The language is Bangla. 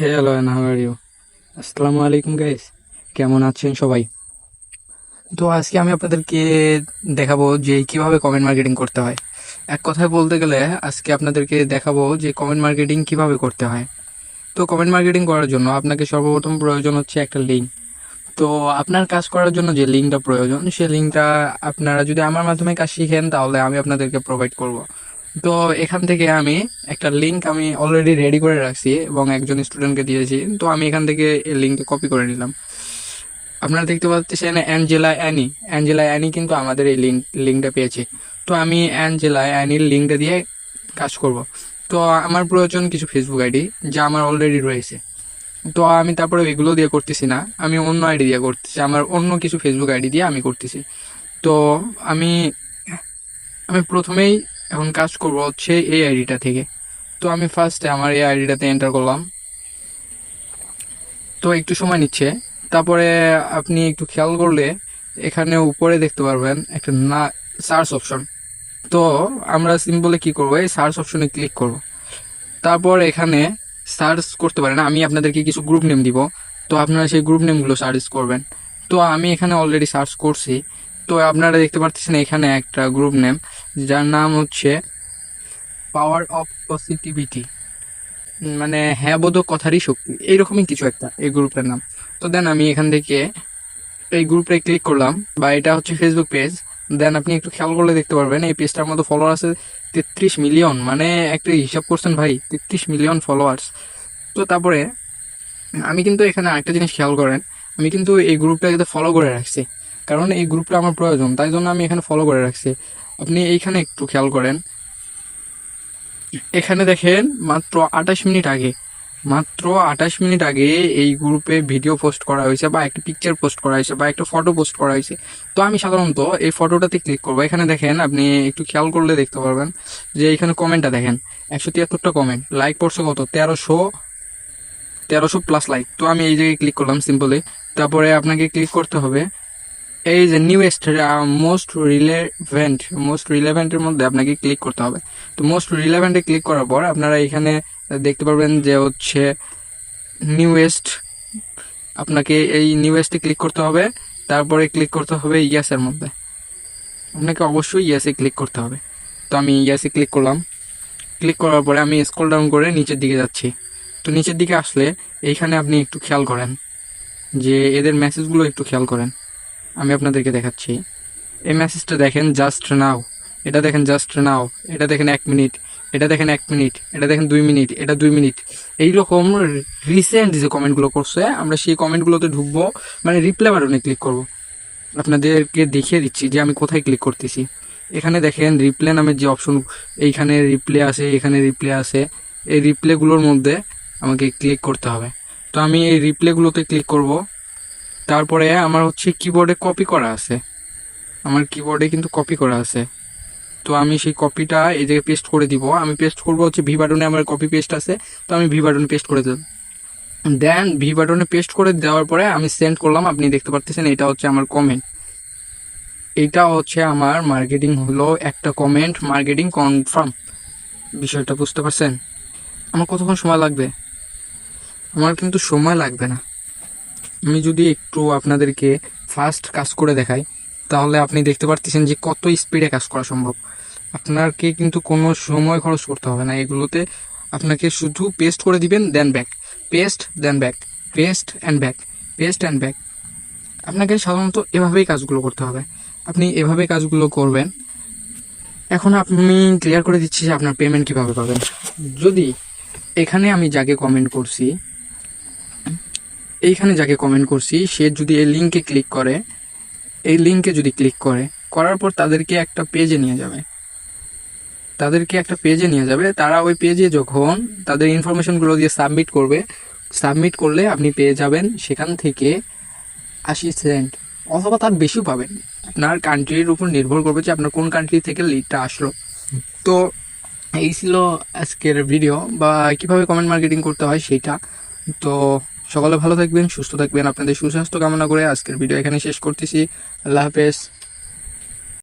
হ্যালো হাউ আর ইউ আসসালামু আলাইকুম গাইস কেমন আছেন সবাই? তো আজকে আমি আপনাদেরকে দেখাবো যে কীভাবে কমেন্ট মার্কেটিং করতে হয়। এক কথায় বলতে গেলে, আজকে আপনাদেরকে দেখাবো যে কমেন্ট মার্কেটিং কীভাবে করতে হয়। তো কমেন্ট মার্কেটিং করার জন্য আপনাকে সর্বপ্রথম প্রয়োজন হচ্ছে একটা লিঙ্ক তো আপনার কাজ করার জন্য যে লিঙ্কটা প্রয়োজন, সেই লিঙ্কটা আপনারা যদি আমার মাধ্যমে কাজ শিখেন, তাহলে আমি আপনাদেরকে প্রোভাইড করব। তো এখান থেকে আমি একটা লিঙ্ক আমি অলরেডি রেডি করে রাখছি এবং একজন স্টুডেন্টকে দিয়েছি। তো আমি এখান থেকে এই লিঙ্কটা কপি করে নিলাম। আপনারা দেখতে পাচ্ছেন অ্যাঞ্জেলা অ্যানি অ্যাঞ্জেলা অ্যানি কিন্তু আমাদের এই লিঙ্ক লিঙ্কটা পেয়েছে। তো আমি অ্যাঞ্জেলা অ্যানির লিঙ্কটা দিয়ে কাজ করব। তো আমার প্রয়োজন কিছু ফেসবুক আইডি যা আমার অলরেডি রয়েছে। তো আমি তারপরে এগুলো দিয়ে করতেছি না। আমি অন্য আইডি দিয়ে করতেছি। আমার অন্য কিছু ফেসবুক আইডি দিয়ে আমি করতেছি। তো আমি আমি প্রথমেই এখন কাজ করব হচ্ছে এই আইডিটা থেকে। তো আমি ফার্স্টে আমার এই আইডিটাতে এন্টার করলাম। তো একটু সময় নিচ্ছে। তারপরে আপনি একটু খেয়াল করলে এখানে উপরে দেখতে পারবেন একটা না সার্চ অপশন তো আমরা সিম্পলে কি করব? এই সার্চ অপশনে ক্লিক করব। তারপর এখানে সার্চ করতে পারেন। আমি আপনাদেরকে কিছু গ্রুপ নেম দিব। তো আপনারা সেই গ্রুপ নেমগুলো সার্চ করবেন। তো আমি এখানে অলরেডি সার্চ করছি। তো আপনারা দেখতে পাচ্ছেন এখানে একটা গ্রুপ নেম যার নাম হচ্ছে পাওয়ার অফ পজিটিভিটি। মানে হ্যাঁ বোধক কথারই শক্তি। এইরকমই কিছু একটা এই গ্রুপটার নাম। তো দেন আমি এখান থেকে এই গ্রুপটায় ক্লিক করলাম বা এটা হচ্ছে ফেসবুক পেজ দেন আপনি একটু খেয়াল করলে দেখতে পারবেন, এই পেজটার মধ্যে ফলোয়ার আছে তেত্রিশ মিলিয়ন মানে একটা হিসাব করছেন ভাই, তেত্রিশ মিলিয়ন ফলোয়ার্স তো তারপরে আমি কিন্তু এখানে আরেকটা জিনিস খেয়াল করেন, আমি কিন্তু এই গ্রুপটাকে ফলো করে রাখছি। কারণ এই গ্রুপটা আমার প্রয়োজন, তাই জন্য আমি এখানে ফলো করে রাখছি। আপনি এইখানে একটু খেয়াল করেন। এখানে দেখেন, মাত্র আঠাশ মিনিট আগে, মাত্র আঠাশ মিনিট আগে এই গ্রুপে ভিডিও পোস্ট করা হয়েছে বা একটা পিকচার পোস্ট করা হয়েছে বা একটা ফটো পোস্ট করা হয়েছে। তো আমি সাধারণত এই ফটোটাতে ক্লিক করব। এখানে দেখেন, আপনি একটু খেয়াল করলে দেখতে পারবেন যে এখানে কমেন্টটা দেখেন। একশো তিয়াত্তরটা কমেন্ট লাইক পড়ছে কত? তেরোশো তেরোশো প্লাস লাইক তো আমি এই জায়গায় ক্লিক করলাম সিম্পলি তারপরে আপনাকে ক্লিক করতে হবে এই যে নিউয়েস্ট মোস্ট রিলেভেন্ট মোস্ট রিলেভেন্টের মধ্যে আপনাকে ক্লিক করতে হবে। তো মোস্ট রিলেভেন্টে ক্লিক করার পর আপনারা এখানে দেখতে পারবেন যে হচ্ছে নিউয়েস্ট আপনাকে এই নিউয়েস্টে ক্লিক করতে হবে। তারপরে ক্লিক করতে হবে ইয়াসের মধ্যে। আপনাকে অবশ্যই ইয়াসে ক্লিক করতে হবে। তো আমি ইয়াসে ক্লিক করলাম। ক্লিক করার পরে আমি স্ক্রল ডাউন করে নিচের দিকে যাচ্ছি। তো নিচের দিকে আসলে এইখানে আপনি একটু খেয়াল করেন যে এদের মেসেজগুলো একটু খেয়াল করেন। আমি আপনাদেরকে দেখাচ্ছি। এই মেসেজটা দেখেন জাস্ট নাও এটা দেখেন জাস্ট নাও এটা দেখেন, এক মিনিট. এটা দেখেন, এক মিনিট. এটা দেখেন, দুই মিনিট. এটা দুই মিনিট. এইরকম রিসেন্ট যে কমেন্টগুলো করছে, আমরা সেই কমেন্টগুলোতে ঢুকবো মানে রিপ্লাই বাটনে ক্লিক করব। আপনাদেরকে দেখিয়ে দিচ্ছি যে আমি কোথায় ক্লিক করতেছি। এখানে দেখেন রিপ্লে নামের যে অপশন এইখানে রিপ্লে আছে, এখানে রিপ্লে আছে, এই রিপ্লেগুলোর মধ্যে আমাকে ক্লিক করতে হবে। তো আমি এই রিপ্লেগুলোতে ক্লিক করব। তারপরে আমার হচ্ছে কিবোর্ডে কপি করা আছে। আমার কিবোর্ডে কিন্তু কপি করা আছে। তো আমি সেই কপিটা এই জায়গায় পেস্ট করে দিব। আমি পেস্ট করব হচ্ছে ভি বাটনে আমার কপি পেস্ট আছে। তো আমি ভি বাটনে পেস্ট করে দেব। দেন ভি বাটনে পেস্ট করে দেওয়ার পরে আমি সেন্ড করলাম। আপনি দেখতে পাচ্ছেন এটা হচ্ছে আমার কমেন্ট এটা হচ্ছে আমার মার্কেটিং হলো একটা কমেন্ট মার্কেটিং কনফার্ম বিষয়টা বুঝতে পারছেন? আমার কতক্ষণ সময় লাগবে? আমার কিন্তু সময় লাগবে না। আমি যদি একটু আপনাদেরকে ফাস্ট কাজ করে দেখাই, তাহলে আপনি দেখতে পারতেছেন যে কত স্পিডে কাজ করা সম্ভব। আপনাকে কিন্তু কোনো সময় খরচ করতে হবে না, এগুলোতে আপনাকে শুধু পেস্ট করে দিবেন then back paste then back paste and back paste and back আপনাকে সাধারণত এভাবেই কাজগুলো করতে হবে। আপনি এভাবে কাজগুলো করবেন। এখন আমি ক্লিয়ার করে দিচ্ছি যে আপনার পেমেন্ট কীভাবে পাবেন। যদি এখানে আমি যাকে কমেন্ট করছি এইখানে যাকে কমেন্ট করছি, সে যদি এই লিঙ্কে ক্লিক করে, এই লিঙ্কে যদি ক্লিক করে, করার পর তাদেরকে একটা পেজে নিয়ে যাবে। তাদেরকে একটা পেজে নিয়ে যাবে। তারা ওই পেজে যখন তাদের ইনফরমেশনগুলো দিয়ে সাবমিট করবে সাবমিট করলে আপনি পেয়ে যাবেন সেখান থেকে আশি সেন্ট অথবা তার বেশিও পাবেন। আপনার কান্ট্রির উপর নির্ভর করবে যে আপনার কোন কান্ট্রি থেকে লিডটা আসলো। তো এই ছিল আজকের ভিডিও বা কীভাবে কমেন্ট মার্কেটিং করতে হয় সেটা। তো সকলে ভালো থাকবেন, সুস্থ থাকবেন। আপনাদের সুস্বাস্থ্য কামনা করে আজকের ভিডিও এখানে শেষ করতেছি। আল্লাহ হাফেজ।